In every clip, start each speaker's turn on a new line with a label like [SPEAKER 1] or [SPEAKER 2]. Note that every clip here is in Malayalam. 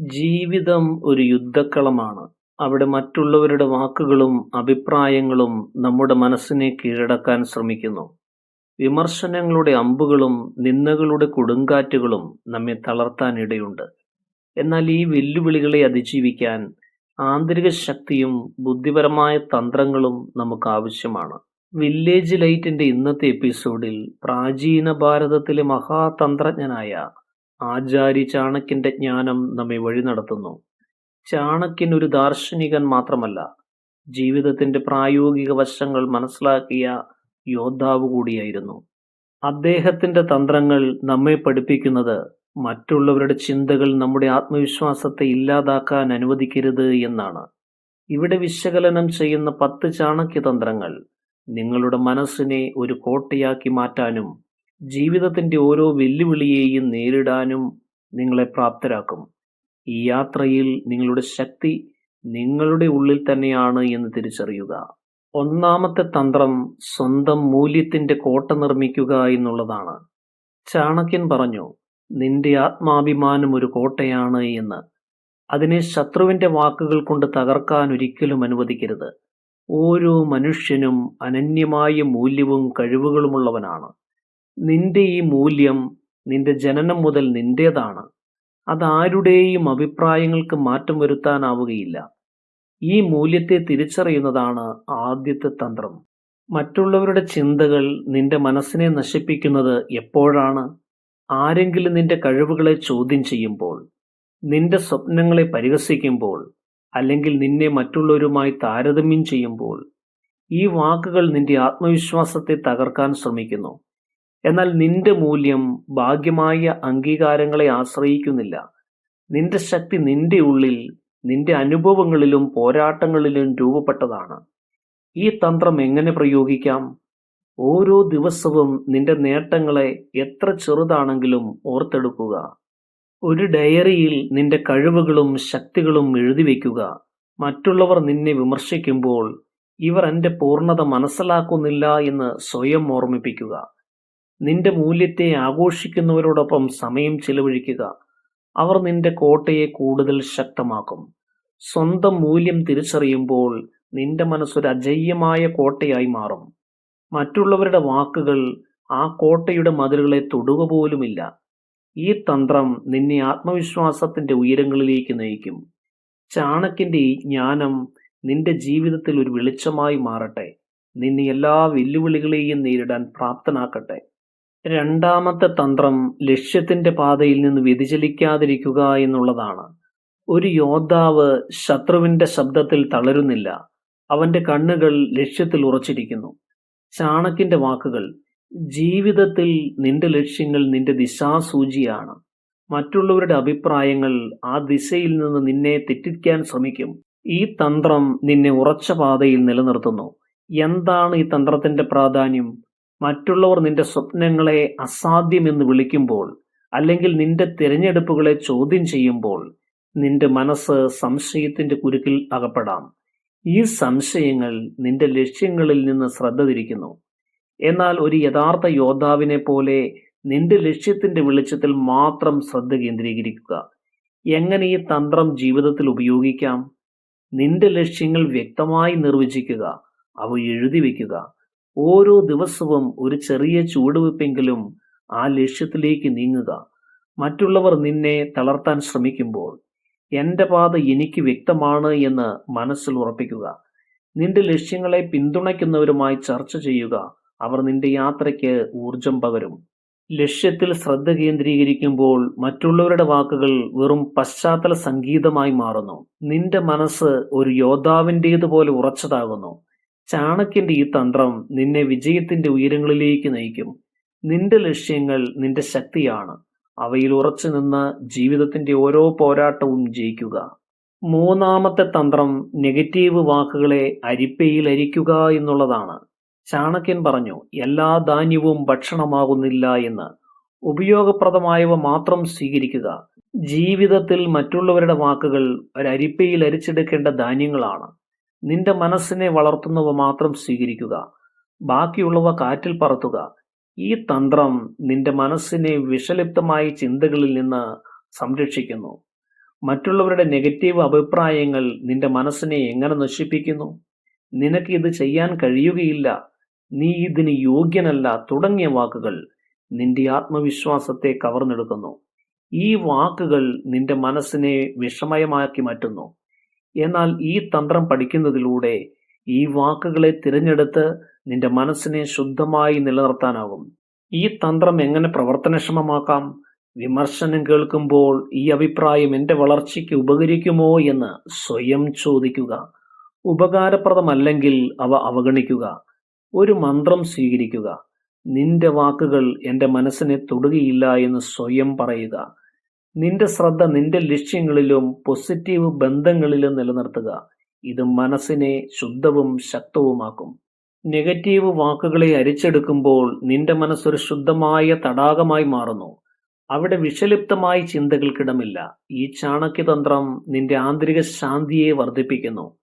[SPEAKER 1] ജീവിതം ഒരു യുദ്ധക്കളമാണ്. അവിടെ മറ്റുള്ളവരുടെ വാക്കുകളും അഭിപ്രായങ്ങളും നമ്മുടെ മനസ്സിനെ കീഴടക്കാൻ ശ്രമിക്കുന്നു. വിമർശനങ്ങളുടെ അമ്പുകളും നിന്ദകളുടെ കൊടുങ്കാറ്റുകളും നമ്മെ തളർത്താൻ ഇടയുണ്ട്. എന്നാൽ ഈ വെല്ലുവിളികളെ അതിജീവിക്കാൻ ആന്തരിക ശക്തിയും ബുദ്ധിപരമായ തന്ത്രങ്ങളും നമുക്ക് ആവശ്യമാണ്. വില്ലേജ് ലൈറ്റിന്റെ ഇന്നത്തെ എപ്പിസോഡിൽ പ്രാചീന ഭാരതത്തിലെ മഹാതന്ത്രജ്ഞനായ ആചാര്യ ചാണക്യന്റെ ജ്ഞാനം നമ്മെ വഴിനടത്തുന്നു. ചാണക്യൻ ഒരു ദാർശനികൻ മാത്രമല്ല, ജീവിതത്തിന്റെ പ്രായോഗിക വശങ്ങൾ മനസ്സിലാക്കിയ യോദ്ധാവ് കൂടിയായിരുന്നു. അദ്ദേഹത്തിന്റെ തന്ത്രങ്ങൾ നമ്മെ പഠിപ്പിക്കുന്നത് മറ്റുള്ളവരുടെ ചിന്തകൾ നമ്മുടെ ആത്മവിശ്വാസത്തെ ഇല്ലാതാക്കാൻ അനുവദിക്കരുത് എന്നാണ്. ഇവിടെ വിശകലനം ചെയ്യുന്ന പത്ത് ചാണക്യ തന്ത്രങ്ങൾ നിങ്ങളുടെ മനസ്സിനെ ഒരു കോട്ടയാക്കി മാറ്റാനും ജീവിതത്തിന്റെ ഓരോ വെല്ലുവിളിയെയും നേരിടാനും നിങ്ങളെ പ്രാപ്തരാക്കും. ഈ യാത്രയിൽ നിങ്ങളുടെ ശക്തി നിങ്ങളുടെ ഉള്ളിൽ തന്നെയാണ് എന്ന് തിരിച്ചറിയുക. ഒന്നാമത്തെ തന്ത്രം സ്വന്തം മൂല്യത്തിന്റെ കോട്ട നിർമ്മിക്കുക എന്നുള്ളതാണ്. ചാണക്യൻ പറഞ്ഞു, നിന്റെ ആത്മാഭിമാനം ഒരു കോട്ടയാണ് എന്ന്. അതിനെ ശത്രുവിന്റെ വാക്കുകൾ കൊണ്ട് തകർക്കാൻ ഒരിക്കലും അനുവദിക്കരുത്. ഓരോ മനുഷ്യനും അനന്യമായ മൂല്യവും കഴിവുകളുമുള്ളവനാണ്. നിന്റെ ഈ മൂല്യം നിന്റെ ജനനം മുതൽ നിന്റേതാണ്. അതാരുടെയും അഭിപ്രായങ്ങൾക്ക് മാറ്റം വരുത്താനാവുകയില്ല. ഈ മൂല്യത്തെ തിരിച്ചറിയുന്നതാണ് ആദ്യത്തെ തന്ത്രം. മറ്റുള്ളവരുടെ ചിന്തകൾ നിന്റെ മനസ്സിനെ നശിപ്പിക്കുന്നത് എപ്പോഴാണ്? ആരെങ്കിലും നിന്റെ കഴിവുകളെ ചോദ്യം ചെയ്യുമ്പോൾ, നിന്റെ സ്വപ്നങ്ങളെ പരിഹസിക്കുമ്പോൾ, അല്ലെങ്കിൽ നിന്നെ മറ്റുള്ളവരുമായി താരതമ്യം ചെയ്യുമ്പോൾ. ഈ വാക്കുകൾ നിന്റെ ആത്മവിശ്വാസത്തെ തകർക്കാൻ ശ്രമിക്കുന്നു. എന്നാൽ നിന്റെ മൂല്യം ഭാഗ്യമായ അംഗീകാരങ്ങളെ ആശ്രയിക്കുന്നില്ല. നിന്റെ ശക്തി നിന്റെ ഉള്ളിൽ, നിന്റെ അനുഭവങ്ങളിലും പോരാട്ടങ്ങളിലും രൂപപ്പെട്ടതാണ്. ഈ തന്ത്രം എങ്ങനെ പ്രയോഗിക്കാം? ഓരോ ദിവസവും നിന്റെ നേട്ടങ്ങളെ എത്ര ചെറുതാണെങ്കിലും ഓർത്തെടുക്കുക. ഒരു ഡയറിയിൽ നിന്റെ കഴിവുകളും ശക്തികളും എഴുതി വയ്ക്കുക. മറ്റുള്ളവർ നിന്നെ വിമർശിക്കുമ്പോൾ ഇവർ എന്റെ പൂർണത മനസ്സിലാക്കുന്നില്ല എന്ന് സ്വയം ഓർമ്മിപ്പിക്കുക. നിന്റെ മൂല്യത്തെ ആഘോഷിക്കുന്നവരോടൊപ്പം സമയം ചെലവഴിക്കുക. അവർ നിന്റെ കോട്ടയെ കൂടുതൽ ശക്തമാക്കും. സ്വന്തം മൂല്യം തിരിച്ചറിയുമ്പോൾ നിന്റെ മനസ്സൊരു അജയ്യമായ കോട്ടയായി മാറും. മറ്റുള്ളവരുടെ വാക്കുകൾ ആ കോട്ടയുടെ മതിലുകളെ തൊടുക പോലുമില്ല. ഈ തന്ത്രം നിന്നെ ആത്മവിശ്വാസത്തിന്റെ ഉയരങ്ങളിലേക്ക് നയിക്കും. ചാണക്കിന്റെ ഈ ജ്ഞാനം നിന്റെ ജീവിതത്തിൽ ഒരു വെളിച്ചമായി മാറട്ടെ. നിന്നെ എല്ലാ വെല്ലുവിളികളെയും നേരിടാൻ പ്രാപ്തനാക്കട്ടെ. രണ്ടാമത്തെ തന്ത്രം ലക്ഷ്യത്തിന്റെ പാതയിൽ നിന്ന് വ്യതിചലിക്കാതിരിക്കുക എന്നുള്ളതാണ്. ഒരു യോദ്ധാവ് ശത്രുവിന്റെ ശബ്ദത്തിൽ തളരുന്നില്ല. അവന്റെ കണ്ണുകൾ ലക്ഷ്യത്തിൽ ഉറച്ചിരിക്കുന്നു. ചാണക്യന്റെ വാക്കുകൾ, ജീവിതത്തിൽ നിന്റെ ലക്ഷ്യങ്ങൾ നിന്റെ ദിശാസൂചിയാണ്. മറ്റുള്ളവരുടെ അഭിപ്രായങ്ങൾ ആ ദിശയിൽ നിന്ന് നിന്നെ തെറ്റിക്കാൻ ശ്രമിക്കും. ഈ തന്ത്രം നിന്നെ ഉറച്ച പാതയിൽ നിലനിർത്തുന്നു. എന്താണ് ഈ തന്ത്രത്തിന്റെ പ്രാധാന്യം? മറ്റുള്ളവർ നിന്റെ സ്വപ്നങ്ങളെ അസാധ്യമെന്ന് വിളിക്കുമ്പോൾ, അല്ലെങ്കിൽ നിന്റെ തിരഞ്ഞെടുപ്പുകളെ ചോദ്യം ചെയ്യുമ്പോൾ, നിന്റെ മനസ്സ് സംശയത്തിന്റെ കുരുക്കിൽ അകപ്പെടാം. ഈ സംശയങ്ങൾ നിന്റെ ലക്ഷ്യങ്ങളിൽ നിന്ന് ശ്രദ്ധ തിരിക്കുന്നു. എന്നാൽ ഒരു യഥാർത്ഥ യോദ്ധാവിനെ പോലെ നിന്റെ ലക്ഷ്യത്തിന്റെ വെളിച്ചത്തിൽ മാത്രം ശ്രദ്ധ കേന്ദ്രീകരിക്കുക. എങ്ങനെ ഈ തന്ത്രം ജീവിതത്തിൽ ഉപയോഗിക്കാം? നിന്റെ ലക്ഷ്യങ്ങൾ വ്യക്തമായി നിർവചിക്കുക. അവ എഴുതിവെക്കുക. ഓരോ ദിവസവും ഒരു ചെറിയ ചുവടുവെപ്പെങ്കിലും ആ ലക്ഷ്യത്തിലേക്ക് നീങ്ങുക. മറ്റുള്ളവർ നിന്നെ തളർത്താൻ ശ്രമിക്കുമ്പോൾ, എന്റെ പാത എനിക്ക് വ്യക്തമാണ് എന്ന് മനസ്സിൽ ഉറപ്പിക്കുക. നിന്റെ ലക്ഷ്യങ്ങളെ പിന്തുണയ്ക്കുന്നവരുമായി ചർച്ച ചെയ്യുക. അവർ നിന്റെ യാത്രയ്ക്ക് ഊർജം പകരും. ലക്ഷ്യത്തിൽ ശ്രദ്ധ കേന്ദ്രീകരിക്കുമ്പോൾ മറ്റുള്ളവരുടെ വാക്കുകൾ വെറും പശ്ചാത്തല സംഗീതമായി മാറുന്നു. നിന്റെ മനസ്സ് ഒരു യോദ്ധാവിന്റേതുപോലെ ഉറച്ചതാകുന്നു. ചാണക്യന്റെ ഈ തന്ത്രം നിന്നെ വിജയത്തിന്റെ ഉയരങ്ങളിലേക്ക് നയിക്കും. നിന്റെ ലക്ഷ്യങ്ങൾ നിന്റെ ശക്തിയാണ്. അവയിൽ ഉറച്ചു നിന്ന് ജീവിതത്തിന്റെ ഓരോ പോരാട്ടവും ജയിക്കുക. മൂന്നാമത്തെ തന്ത്രം നെഗറ്റീവ് വാക്കുകളെ അരിപ്പയിൽ അരിക്കുക എന്നുള്ളതാണ്. ചാണക്യൻ പറഞ്ഞു, എല്ലാ ധാന്യവും ഭക്ഷണമാകുന്നില്ല എന്ന്. ഉപയോഗപ്രദമായവ മാത്രം സ്വീകരിക്കുക. ജീവിതത്തിൽ മറ്റുള്ളവരുടെ വാക്കുകൾ ഒരരിപ്പയിൽ അരിച്ചെടുക്കേണ്ട ധാന്യങ്ങളാണ്. നിന്റെ മനസ്സിനെ വളർത്തുന്നവ മാത്രം സ്വീകരിക്കുക. ബാക്കിയുള്ളവ കാറ്റിൽ പറത്തുക. ഈ തന്ത്രം നിന്റെ മനസ്സിനെ വിഷലിപ്തമായ ചിന്തകളിൽ നിന്ന് സംരക്ഷിക്കുന്നു. മറ്റുള്ളവരുടെ നെഗറ്റീവ് അഭിപ്രായങ്ങൾ നിന്റെ മനസ്സിനെ എങ്ങനെ നശിപ്പിക്കുന്നു നിനക്ക് ഇത് ചെയ്യാൻ കഴിയുകയില്ല നീ ഇതിന് യോഗ്യനല്ല തുടങ്ങിയ വാക്കുകൾ നിന്റെ ആത്മവിശ്വാസത്തെ കവർന്നെടുക്കുന്നു ഈ വാക്കുകൾ നിന്റെ മനസ്സിനെ വിഷമയമാക്കി മാറ്റുന്നു എന്നാൽ ഈ തന്ത്രം പഠിക്കുന്നതിലൂടെ ഈ വാക്കുകളെ തിരഞ്ഞെടുത്ത് നിന്റെ മനസ്സിനെ ശുദ്ധമായി നിലനിർത്താനാകും. ഈ തന്ത്രം എങ്ങനെ പ്രവർത്തനക്ഷമമാക്കാം? വിമർശനം കേൾക്കുമ്പോൾ ഈ അഭിപ്രായം എന്റെ വളർച്ചയ്ക്ക് ഉപകരിക്കുമോ എന്ന് സ്വയം ചോദിക്കുക. ഉപകാരപ്രദമല്ലെങ്കിൽ അവ അവഗണിക്കുക. ഒരു മന്ത്രം സ്വീകരിക്കുക. നിന്റെ വാക്കുകൾ എന്റെ മനസ്സിനെ തൊടുകയില്ല എന്ന് സ്വയം പറയുക. നിന്റെ ശ്രദ്ധ നിന്റെ ലക്ഷ്യങ്ങളിലും പോസിറ്റീവ് ബന്ധങ്ങളിലും നിലനിർത്തുക. ഇത് മനസ്സിനെ ശുദ്ധവും ശക്തവുമാക്കും. നെഗറ്റീവ് വാക്കുകളെ അരിച്ചെടുക്കുമ്പോൾ നിന്റെ മനസ്സൊരു ശുദ്ധമായ തടാകമായി മാറുന്നു. അവിടെ വിഷലിപ്തമായ ചിന്തകൾക്കിടമില്ല. ഈ ചാണക്യതന്ത്രം നിന്റെ ആന്തരിക ശാന്തിയെ വർദ്ധിപ്പിക്കുന്നു.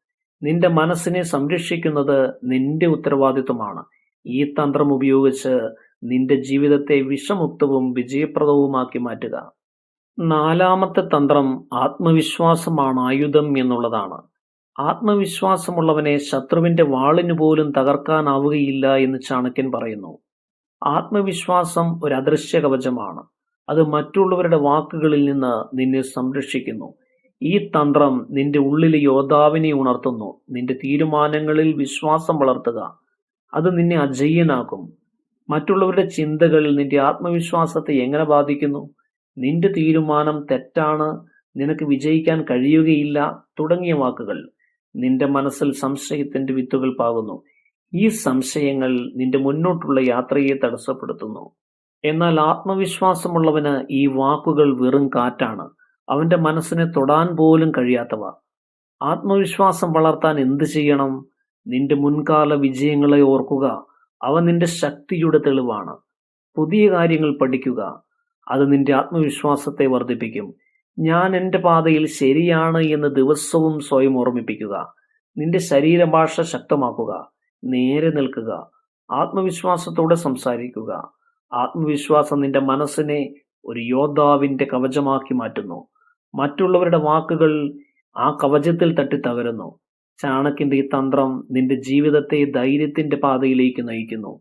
[SPEAKER 1] നിന്റെ മനസ്സിനെ സംരക്ഷിക്കുന്നത് നിന്റെ ഉത്തരവാദിത്വമാണ്. ഈ തന്ത്രം ഉപയോഗിച്ച് നിന്റെ ജീവിതത്തെ വിഷമുക്തവും വിജയപ്രദവുമാക്കി മാറ്റുക. നാലാമത്തെ തന്ത്രം ആത്മവിശ്വാസമാണ് ആയുധം എന്നുള്ളതാണ്. ആത്മവിശ്വാസമുള്ളവനെ ശത്രുവിന്റെ വാളിനു പോലും തകർക്കാനാവുകയില്ല എന്ന് ചാണക്യൻ പറയുന്നു. ആത്മവിശ്വാസം ഒരു അദൃശ്യ കവചമാണ്. അത് മറ്റുള്ളവരുടെ വാക്കുകളിൽ നിന്ന് നിന്നെ സംരക്ഷിക്കുന്നു. ഈ തന്ത്രം നിന്റെ ഉള്ളിലെ യോദ്ധാവിനെ ഉണർത്തുന്നു. നിന്റെ തീരുമാനങ്ങളിൽ വിശ്വാസം വളർത്തുക. അത് നിന്നെ അജയ്യനാക്കും മറ്റുള്ളവരുടെ ചിന്തകൾ നിന്റെ ആത്മവിശ്വാസത്തെ എങ്ങനെ ബാധിക്കുന്നു? നിന്റെ തീരുമാനം തെറ്റാണ് നിനക്ക് വിജയിക്കാൻ കഴിയുകയില്ല തുടങ്ങിയ വാക്കുകൾ നിന്റെ മനസ്സിൽ സംശയത്തിന്റെ വിത്തുകൾ പാകുന്നു. ഈ സംശയങ്ങൾ നിന്റെ മുന്നോട്ടുള്ള യാത്രയെ തടസ്സപ്പെടുത്തുന്നു. എന്നാൽ ആത്മവിശ്വാസമുള്ളവന് ഈ വാക്കുകൾ വെറും കാറ്റാണ്. അവന്റെ മനസ്സിനെ തൊടാൻ പോലും കഴിയാത്തവ. ആത്മവിശ്വാസം വളർത്താൻ എന്ത് ചെയ്യണം? നിന്റെ മുൻകാല വിജയങ്ങളെ ഓർക്കുക. അവ നിന്റെ ശക്തിയുടെ തെളിവാണ്. പുതിയ കാര്യങ്ങൾ പഠിക്കുക. അത് നിന്റെ ആത്മവിശ്വാസത്തെ വർദ്ധിപ്പിക്കും. ഞാൻ എന്റെ പാതയിൽ ശരിയാണ് എന്ന് ദിവസവും സ്വയം ഓർമ്മിപ്പിക്കുക. നിന്റെ ശരീരഭാഷ ശക്തമാക്കുക. നേരെ നിൽക്കുക. ആത്മവിശ്വാസത്തോടെ സംസാരിക്കുക. ആത്മവിശ്വാസം നിന്റെ മനസ്സിനെ ഒരു യോദ്ധാവിന്റെ കവചമാക്കി മാറ്റുന്നു. മറ്റുള്ളവരുടെ വാക്കുകൾ ആ കവചത്തിൽ തട്ടി തകരുന്നു. ചാണക്കിന്റെ ഈ തന്ത്രം നിന്റെ ജീവിതത്തെ ധൈര്യത്തിന്റെ പാതയിലേക്ക് നയിക്കുന്നു.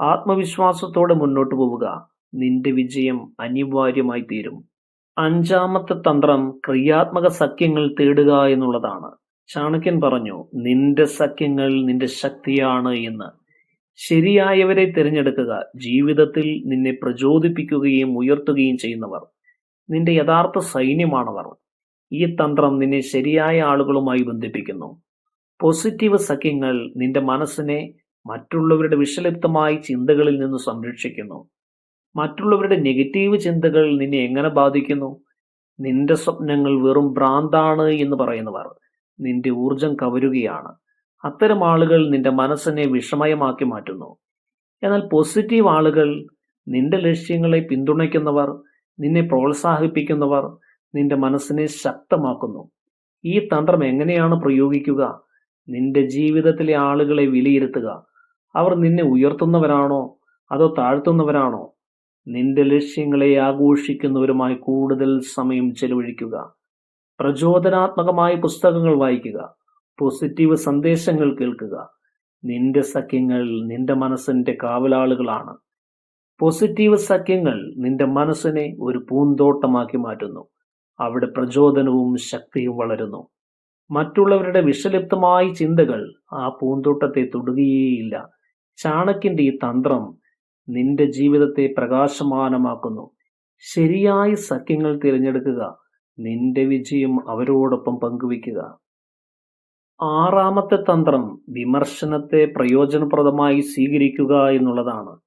[SPEAKER 1] ആത്മവിശ്വാസത്തോടെ മുന്നോട്ട് പോവുക. നിന്റെ വിജയം അനിവാര്യമായി തീരും. അഞ്ചാമത്തെ തന്ത്രം ക്രിയാത്മക സഖ്യങ്ങൾ തേടുക എന്നുള്ളതാണ്. ചാണക്യൻ പറഞ്ഞു നിന്റെ സഖ്യങ്ങൾ നിന്റെ ശക്തിയാണ് എന്ന്. ശരിയായവരെ തിരഞ്ഞെടുക്കുക ജീവിതത്തിൽ നിന്നെ പ്രചോദിപ്പിക്കുകയും ഉയർത്തുകയും ചെയ്യുന്നവർ. നിന്റെ യഥാർത്ഥ സൈന്യമാണവർ. ഈ തന്ത്രം നിന്നെ ശരിയായ ആളുകളുമായി ബന്ധിപ്പിക്കുന്നു. പോസിറ്റീവ് സഖ്യങ്ങൾ നിന്റെ മനസ്സിനെ മറ്റുള്ളവരുടെ വിഷലിപ്തമായ ചിന്തകളിൽ നിന്ന് സംരക്ഷിക്കുന്നു. മറ്റുള്ളവരുടെ നെഗറ്റീവ് ചിന്തകൾ നിന്നെ എങ്ങനെ ബാധിക്കുന്നു? നിന്റെ സ്വപ്നങ്ങൾ വെറും ഭ്രാന്താണ് എന്ന് പറയുന്നവർ നിന്റെ ഊർജം കവരുകയാണ്. അത്തരം ആളുകൾ നിന്റെ മനസ്സിനെ വിഷമയമാക്കി മാറ്റുന്നു. എന്നാൽ പോസിറ്റീവ് ആളുകൾ നിന്റെ ലക്ഷ്യങ്ങളെ പിന്തുണയ്ക്കുന്നവർ നിന്നെ പ്രോത്സാഹിപ്പിക്കുന്നവർ നിന്റെ മനസ്സിനെ ശക്തമാക്കുന്നു. ഈ തന്ത്രം എങ്ങനെയാണ് പ്രയോഗിക്കുക? നിന്റെ ജീവിതത്തിലെ ആളുകളെ വിലയിരുത്തുക. അവർ നിന്നെ ഉയർത്തുന്നവരാണോ? അതോ താഴ്ത്തുന്നവരാണോ? നിന്റെ ലക്ഷ്യങ്ങളെ ആഘോഷിക്കുന്നവരുമായി കൂടുതൽ സമയം ചെലവഴിക്കുക. പ്രചോദനാത്മകമായ പുസ്തകങ്ങൾ വായിക്കുക. പോസിറ്റീവ് സന്ദേശങ്ങൾ കേൾക്കുക. നിന്റെ സഖ്യങ്ങൾ നിന്റെ മനസ്സിന്റെ കാവലാളുകളാണ്. പോസിറ്റീവ് സഖ്യങ്ങൾ നിന്റെ മനസ്സിനെ ഒരു പൂന്തോട്ടമാക്കി മാറ്റുന്നു. അവിടെ പ്രചോദനവും ശക്തിയും വളരുന്നു. മറ്റുള്ളവരുടെ വിഷലിപ്തമായ ചിന്തകൾ ആ പൂന്തോട്ടത്തെ തൊടുകയേയില്ല. ചാണക്കിന്റെ ഈ തന്ത്രം നിന്റെ ജീവിതത്തെ പ്രകാശമാനമാക്കുന്നു. ശരിയായ സഖ്യങ്ങൾ തിരഞ്ഞെടുക്കുക. നിന്റെ വിജയം അവരോടൊപ്പം പങ്കുവയ്ക്കുക. ആറാമത്തെ തന്ത്രം വിമർശനത്തെ പ്രയോജനപ്രദമായി സ്വീകരിക്കുക എന്നുള്ളതാണ്.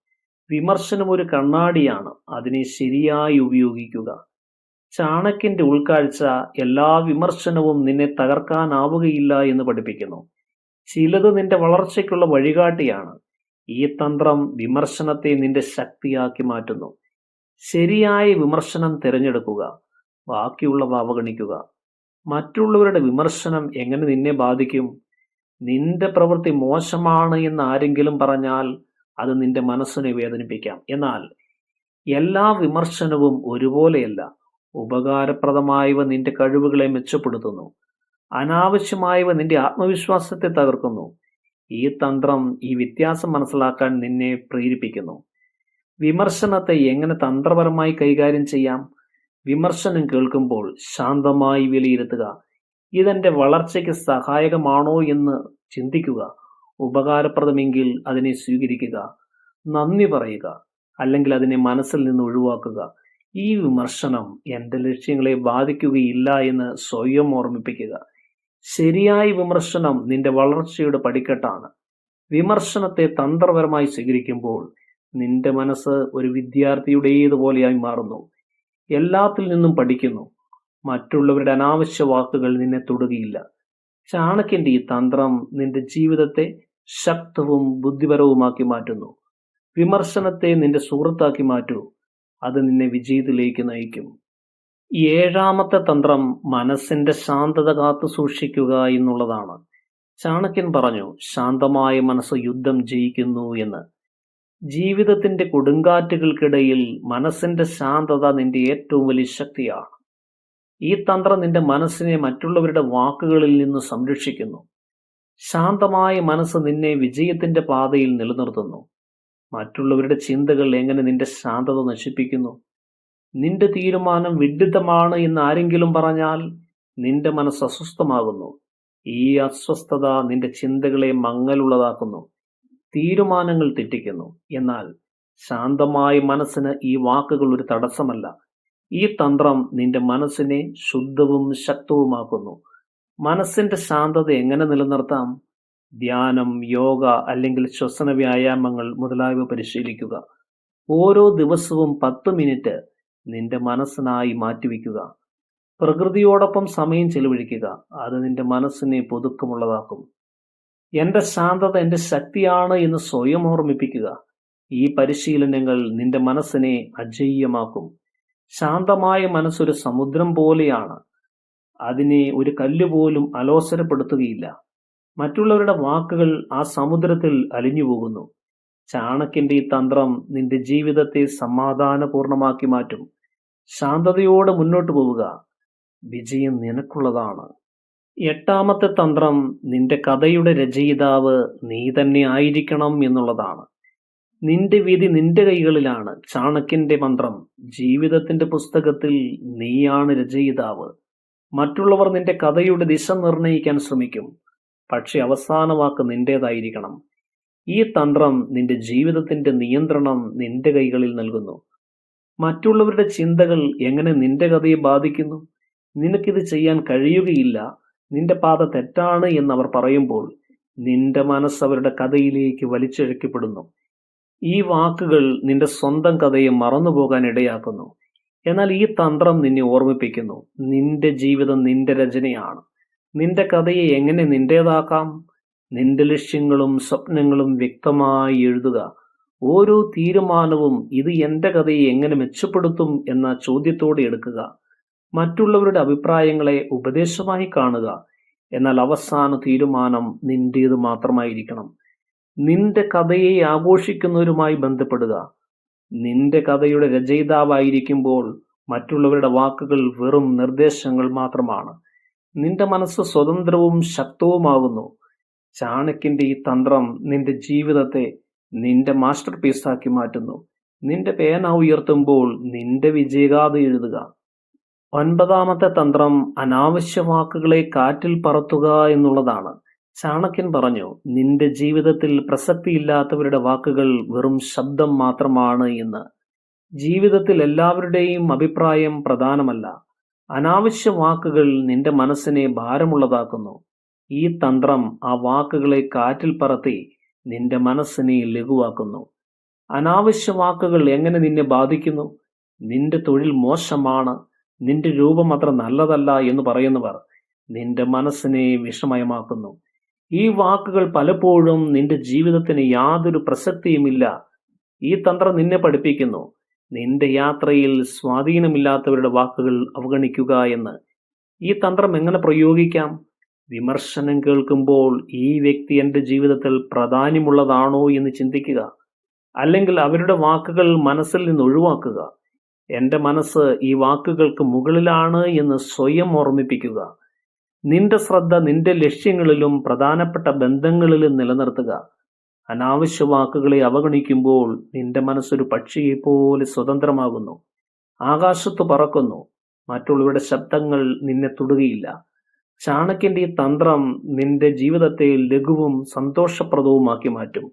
[SPEAKER 1] വിമർശനം ഒരു കണ്ണാടിയാണ്. അതിനെ ശരിയായി ഉപയോഗിക്കുക. ചാണക്യന്റെ ഉൾക്കാഴ്ച എല്ലാ വിമർശനവും നിന്നെ തകർക്കാനാവുകയില്ല എന്ന് പഠിപ്പിക്കുന്നു. ചിലത് നിന്റെ വളർച്ചയ്ക്കുള്ള വഴികാട്ടിയാണ്. ഈ തന്ത്രം വിമർശനത്തെ നിന്റെ ശക്തിയാക്കി മാറ്റുന്നു. ശരിയായ വിമർശനം തിരഞ്ഞെടുക്കുക. ബാക്കിയുള്ളവ അവഗണിക്കുക. മറ്റുള്ളവരുടെ വിമർശനം എങ്ങനെ നിന്നെ ബാധിക്കും? നിന്റെ പ്രവൃത്തി മോശമാണ് എന്ന് ആരെങ്കിലും പറഞ്ഞാൽ അത് നിന്റെ മനസ്സിനെ വേദനിപ്പിക്കാം. എന്നാൽ എല്ലാ വിമർശനവും ഒരുപോലെയല്ല. ഉപകാരപ്രദമായവ നിന്റെ കഴിവുകളെ മെച്ചപ്പെടുത്തുന്നു. അനാവശ്യമായവ നിന്റെ ആത്മവിശ്വാസത്തെ തകർക്കുന്നു. ഈ തന്ത്രം ഈ വ്യത്യാസം മനസ്സിലാക്കാൻ നിന്നെ പ്രേരിപ്പിക്കുന്നു. വിമർശനത്തെ എങ്ങനെ തന്ത്രപരമായി കൈകാര്യം ചെയ്യാം? വിമർശനം കേൾക്കുമ്പോൾ ശാന്തമായി വിലയിരുത്തുക. ഇതെന്റെ വളർച്ചയ്ക്ക് സഹായകമാണോ എന്ന് ചിന്തിക്കുക. ഉപകാരപ്രദമെങ്കിൽ അതിനെ സ്വീകരിക്കുക. നന്ദി പറയുക. അല്ലെങ്കിൽ അതിനെ മനസ്സിൽ നിന്ന് ഒഴിവാക്കുക. ഈ വിമർശനം എന്റെ ലക്ഷ്യങ്ങളെ ബാധിക്കുകയില്ല എന്ന് സ്വയം ഓർമ്മിപ്പിക്കുക. ശരിയായ വിമർശനം നിന്റെ വളർച്ചയുടെ പടിക്കെട്ടാണ്. വിമർശനത്തെ തന്ത്രപരമായി സ്വീകരിക്കുമ്പോൾ നിന്റെ മനസ്സ് ഒരു വിദ്യാർത്ഥിയുടേതുപോലെയായി മാറുന്നു. എല്ലാത്തിൽ നിന്നും പഠിക്കുന്നു. മറ്റുള്ളവരുടെ അനാവശ്യ വാക്കുകൾ നിന്നെ തൊടുകയില്ല. ചാണക്യന്റെ ഈ തന്ത്രം നിന്റെ ജീവിതത്തെ ശക്തവും ബുദ്ധിപരവുമാക്കി മാറ്റുന്നു. വിമർശനത്തെ നിന്റെ സുഹൃത്താക്കി മാറ്റൂ. അത് നിന്നെ വിജയത്തിലേക്ക് നയിക്കും. ഏഴാമത്തെ തന്ത്രം മനസ്സിന്റെ ശാന്തത കാത്തു സൂക്ഷിക്കുക എന്നുള്ളതാണ്. ചാണക്യൻ പറഞ്ഞു ശാന്തമായ മനസ്സ് യുദ്ധം ജയിക്കുന്നു എന്ന്. ജീവിതത്തിന്റെ കൊടുങ്കാറ്റുകൾക്കിടയിൽ മനസ്സിന്റെ ശാന്തത നിന്റെ ഏറ്റവും വലിയ ശക്തിയാണ്. ഈ തന്ത്രം നിന്റെ മനസ്സിനെ മറ്റുള്ളവരുടെ വാക്കുകളിൽ നിന്ന് സംരക്ഷിക്കുന്നു. ശാന്തമായ മനസ്സ് നിന്നെ വിജയത്തിന്റെ പാതയിൽ നിലനിർത്തുന്നു. മറ്റുള്ളവരുടെ ചിന്തകൾ എങ്ങനെ നിന്റെ ശാന്തത നശിപ്പിക്കുന്നു? നിന്റെ തീരുമാനം വിഡിത്തമാണ് എന്ന് ആരെങ്കിലും പറഞ്ഞാൽ നിന്റെ മനസ്സ് അസ്വസ്ഥമാകുന്നു. ഈ അസ്വസ്ഥത നിന്റെ ചിന്തകളെ മങ്ങലുള്ളതാക്കുന്നു. തീരുമാനങ്ങൾ തെറ്റിക്കുന്നു. എന്നാൽ ശാന്തമായ മനസ്സിന് ഈ വാക്കുകൾ ഒരു തടസ്സമല്ല. ഈ തന്ത്രം നിന്റെ മനസ്സിനെ ശുദ്ധവും ശക്തവുമാക്കുന്നു. മനസ്സിന്റെ ശാന്തത എങ്ങനെ നിലനിർത്താം? ധ്യാനം യോഗ അല്ലെങ്കിൽ ശ്വസന വ്യായാമങ്ങൾ മുതലായവ പരിശീലിക്കുക. ഓരോ ദിവസവും പത്ത് മിനിറ്റ് നിന്റെ മനസ്സിനായി മാറ്റിവെക്കുക. പ്രകൃതിയോടൊപ്പം സമയം ചെലവഴിക്കുക. അത് നിന്റെ മനസ്സിനെ പുതുക്കമുള്ളതാക്കും. എന്റെ ശാന്തത എന്റെ ശക്തിയാണ് എന്ന് സ്വയം ഓർമ്മിപ്പിക്കുക. ഈ പരിശീലനങ്ങൾ നിന്റെ മനസ്സിനെ അജയ്യമാക്കും ശാന്തമായ മനസ്സൊരു സമുദ്രം പോലെയാണ്. അതിനെ ഒരു കല്ലുപോലും അലോസരപ്പെടുത്തുകയില്ല. മറ്റുള്ളവരുടെ വാക്കുകൾ ആ സമുദ്രത്തിൽ അലിഞ്ഞു പോകുന്നു ചാണക്യന്റെ ഈ തന്ത്രം നിന്റെ ജീവിതത്തെ സമാധാനപൂർണമാക്കി മാറ്റും. ശാന്തതയോടെ മുന്നോട്ട് പോവുക. വിജയം നിനക്കുള്ളതാണ്. എട്ടാമത്തെ തന്ത്രം നിന്റെ കഥയുടെ രചയിതാവ് നീ തന്നെ ആയിരിക്കണം എന്നുള്ളതാണ്. നിന്റെ വിധി നിന്റെ കൈകളിലാണ്. ചാണക്യന്റെ മന്ത്രം ജീവിതത്തിന്റെ പുസ്തകത്തിൽ നീയാണ് രചയിതാവ്. മറ്റുള്ളവർ നിന്റെ കഥയുടെ ദിശ നിർണയിക്കാൻ ശ്രമിക്കും. പക്ഷെ അവസാന വാക്ക് നിന്റേതായിരിക്കണം. ഈ തന്ത്രം നിന്റെ ജീവിതത്തിന്റെ നിയന്ത്രണം നിന്റെ കൈകളിൽ നൽകുന്നു. മറ്റുള്ളവരുടെ ചിന്തകൾ എങ്ങനെ നിന്റെ കഥയെ ബാധിക്കുന്നു? നിനക്കിത് ചെയ്യാൻ കഴിയുകയില്ല. നിന്റെ പാത തെറ്റാണ് എന്ന് അവർ പറയുമ്പോൾ നിന്റെ മനസ്സ് അവരുടെ കഥയിലേക്ക് വലിച്ചിഴക്കപ്പെടുന്നു. ഈ വാക്കുകൾ നിന്റെ സ്വന്തം കഥയെ മറന്നുപോകാൻ ഇടയാക്കുന്നു. എന്നാൽ ഈ തന്ത്രം നിന്നെ ഓർമ്മിപ്പിക്കുന്നു. നിന്റെ ജീവിതം നിന്റെ രചനയാണ്. നിന്റെ കഥയെ എങ്ങനെ നിന്റേതാക്കാം? നിന്റെ ലക്ഷ്യങ്ങളും സ്വപ്നങ്ങളും വ്യക്തമായി എഴുതുക. ഓരോ തീരുമാനവും ഇത് എന്റെ കഥയെ എങ്ങനെ മെച്ചപ്പെടുത്തും എന്ന ചോദ്യത്തോടെ എടുക്കുക. മറ്റുള്ളവരുടെ അഭിപ്രായങ്ങളെ ഉപദേശമായി കാണുക. എന്നാൽ അവസാന തീരുമാനം നിന്റേത് മാത്രമായിരിക്കണം. നിന്റെ കഥയെ ആഘോഷിക്കുന്നവരുമായി ബന്ധപ്പെടുക. നിന്റെ കഥയുടെ രചയിതാവായിരിക്കുമ്പോൾ മറ്റുള്ളവരുടെ വാക്കുകൾ വെറും നിർദ്ദേശങ്ങൾ മാത്രമാണ്. നിന്റെ മനസ്സ് സ്വതന്ത്രവും ശക്തവുമാകുന്നു. ചാണക്യന്റെ ഈ തന്ത്രം നിന്റെ ജീവിതത്തെ നിന്റെ മാസ്റ്റർ പീസാക്കി മാറ്റുന്നു. നിന്റെ പേന ഉയർത്തുമ്പോൾ നിന്റെ വിജയഗാഥ എഴുതുക. ഒൻപതാമത്തെ തന്ത്രം അനാവശ്യ വാക്കുകളെ കാറ്റിൽ പറത്തുക എന്നുള്ളതാണ്. ചാണക്യൻ പറഞ്ഞു നിന്റെ ജീവിതത്തിൽ പ്രസക്തിയില്ലാത്തവരുടെ വാക്കുകൾ വെറും ശബ്ദം മാത്രമാണ് എന്ന്. ജീവിതത്തിൽ എല്ലാവരുടെയും അഭിപ്രായം പ്രധാനമല്ല. അനാവശ്യ വാക്കുകൾ നിന്റെ മനസ്സിനെ ഭാരമുള്ളതാക്കുന്നു. ഈ തന്ത്രം ആ വാക്കുകളെ കാറ്റിൽ പറത്തി നിന്റെ മനസ്സിനെ ലഘുവാക്കുന്നു. അനാവശ്യ വാക്കുകൾ എങ്ങനെ നിന്നെ ബാധിക്കുന്നു? നിന്റെ തൊഴിൽ മോശമാണ്. നിന്റെ രൂപം അത്ര നല്ലതല്ല എന്ന് പറയുന്നവർ നിന്റെ മനസ്സിനെ വിഷമയമാക്കുന്നു. ഈ വാക്കുകൾ പലപ്പോഴും നിന്റെ ജീവിതത്തിന് യാതൊരു പ്രസക്തിയുമില്ല. ഈ തന്ത്രം നിന്നെ പഠിപ്പിക്കുന്നു. നിന്റെ യാത്രയിൽ സ്വാധീനമില്ലാത്തവരുടെ വാക്കുകൾ അവഗണിക്കുക എന്ന്. ഈ തന്ത്രം എങ്ങനെ പ്രയോഗിക്കാം? വിമർശനം കേൾക്കുമ്പോൾ ഈ വ്യക്തി എന്റെ ജീവിതത്തിൽ പ്രാധാന്യമുള്ളതാണോ എന്ന് ചിന്തിക്കുക. അല്ലെങ്കിൽ അവരുടെ വാക്കുകൾ മനസ്സിൽ നിന്ന് ഒഴിവാക്കുക. എന്റെ മനസ്സ് ഈ വാക്കുകൾക്ക് മുകളിലാണ് എന്ന് സ്വയം ഓർമ്മിപ്പിക്കുക. നിന്റെ ശ്രദ്ധ നിന്റെ ലക്ഷ്യങ്ങളിലും പ്രധാനപ്പെട്ട ബന്ധങ്ങളിലും നിലനിർത്തുക. അനാവശ്യ വാക്കുകളെ അവഗണിക്കുമ്പോൾ നിന്റെ മനസ്സൊരു പക്ഷിയെപ്പോലെ സ്വതന്ത്രമാകുന്നു. ആകാശത്ത് പറക്കുന്നു. മറ്റുള്ളവരുടെ ശബ്ദങ്ങൾ നിന്നെ തൊടുകയില്ല. ചാണക്യന്റെ ഈ തന്ത്രം നിന്റെ ജീവിതത്തെ ലഘുവും സന്തോഷപ്രദവുമാക്കി മാറ്റും.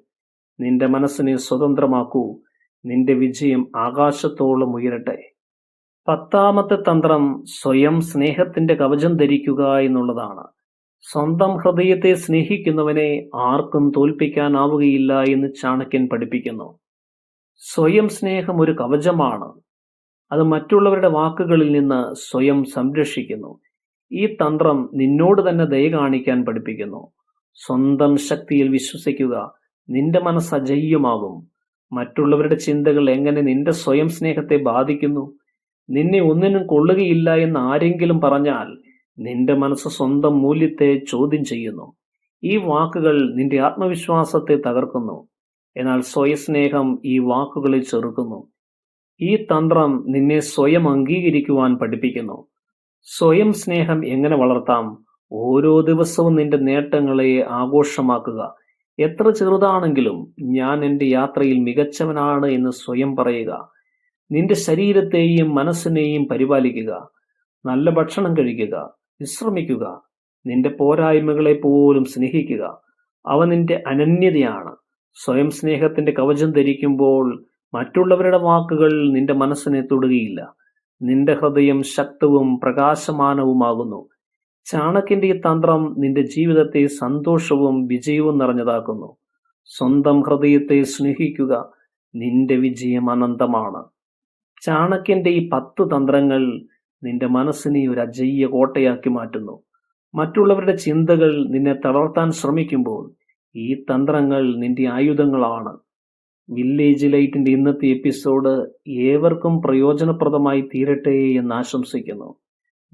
[SPEAKER 1] നിന്റെ മനസ്സിനെ സ്വതന്ത്രമാക്കൂ. നിന്റെ വിജയം ആകാശത്തോളം ഉയരട്ടെ. പത്താമത്തെ തന്ത്രം സ്വയം സ്നേഹത്തിന്റെ കവചം ധരിക്കുക എന്നുള്ളതാണ്. സ്വന്തം ഹൃദയത്തെ സ്നേഹിക്കുന്നവനെ ആർക്കും തോൽപ്പിക്കാനാവുകയില്ല എന്ന് ചാണക്യൻ പഠിപ്പിക്കുന്നു. സ്വയം സ്നേഹം ഒരു കവചമാണ്. അത് മറ്റുള്ളവരുടെ വാക്കുകളിൽ നിന്ന് സ്വയം സംരക്ഷിക്കുന്നു. ഈ തന്ത്രം നിന്നോട് തന്നെ ദയ കാണിക്കാൻ പഠിപ്പിക്കുന്നു. സ്വന്തം ശക്തിയിൽ വിശ്വസിക്കുക. നിന്റെ മനസ്സ് അജയ്യമാകും. മറ്റുള്ളവരുടെ ചിന്തകൾ എങ്ങനെ നിന്റെ സ്വയം സ്നേഹത്തെ ബാധിക്കുന്നു? നിന്നെ ഒന്നിനും കൊള്ളുകയില്ല എന്ന് ആരെങ്കിലും പറഞ്ഞാൽ നിന്റെ മനസ്സ് സ്വന്തം മൂല്യത്തെ ചോദ്യം ചെയ്യുന്നു. ഈ വാക്കുകൾ നിന്റെ ആത്മവിശ്വാസത്തെ തകർക്കുന്നു. എന്നാൽ സ്വയസ്നേഹം ഈ വാക്കുകളെ ചെറുക്കുന്നു. ഈ തന്ത്രം നിന്നെ സ്വയം അംഗീകരിക്കുവാൻ പഠിപ്പിക്കുന്നു. സ്വയം സ്നേഹം എങ്ങനെ വളർത്താം? ഓരോ ദിവസവും നിന്റെ നേട്ടങ്ങളെ ആഘോഷമാക്കുക. എത്ര ചെറുതാണെങ്കിലും ഞാൻ എന്റെ യാത്രയിൽ മികച്ചവനാണ് എന്ന് സ്വയം പറയുക. നിന്റെ ശരീരത്തെയും മനസ്സിനെയും പരിപാലിക്കുക. നല്ല ഭക്ഷണം കഴിക്കുക. വിശ്രമിക്കുക. നിന്റെ പോരായ്മകളെ പോലും സ്നേഹിക്കുക. അവ നിന്റെ അനന്യതയാണ്. സ്വയം സ്നേഹത്തിന്റെ കവചം ധരിക്കുമ്പോൾ മറ്റുള്ളവരുടെ വാക്കുകൾ നിന്റെ മനസ്സിനെ തൊടുകയില്ല. നിന്റെ ഹൃദയം ശക്തവും പ്രകാശമാനവുമാകുന്നു. ചാണകിന്റെ ഈ തന്ത്രം നിന്റെ ജീവിതത്തെ സന്തോഷവും വിജയവും നിറഞ്ഞതാക്കുന്നു. സ്വന്തം ഹൃദയത്തെ സ്നേഹിക്കുക നിന്റെ വിജയം അനന്തമാണ്. ചാണക്യന്റെ ഈ പത്ത് തന്ത്രങ്ങൾ നിന്റെ മനസ്സിനെ ഒരു അജയ്യ കോട്ടയാക്കി മാറ്റുന്നു. മറ്റുള്ളവരുടെ ചിന്തകൾ നിന്നെ തളർത്താൻ ശ്രമിക്കുമ്പോൾ ഈ തന്ത്രങ്ങൾ നിന്റെ ആയുധങ്ങളാണ്. വില്ലേജ് ലൈറ്റിന്റെ ഇന്നത്തെ എപ്പിസോഡ് ഏവർക്കും പ്രയോജനപ്രദമായി തീരട്ടെ എന്ന് ആശംസിക്കുന്നു.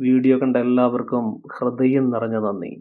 [SPEAKER 1] വീഡിയോ കണ്ട എല്ലാവർക്കും ഹൃദയം നിറഞ്ഞ നന്ദി.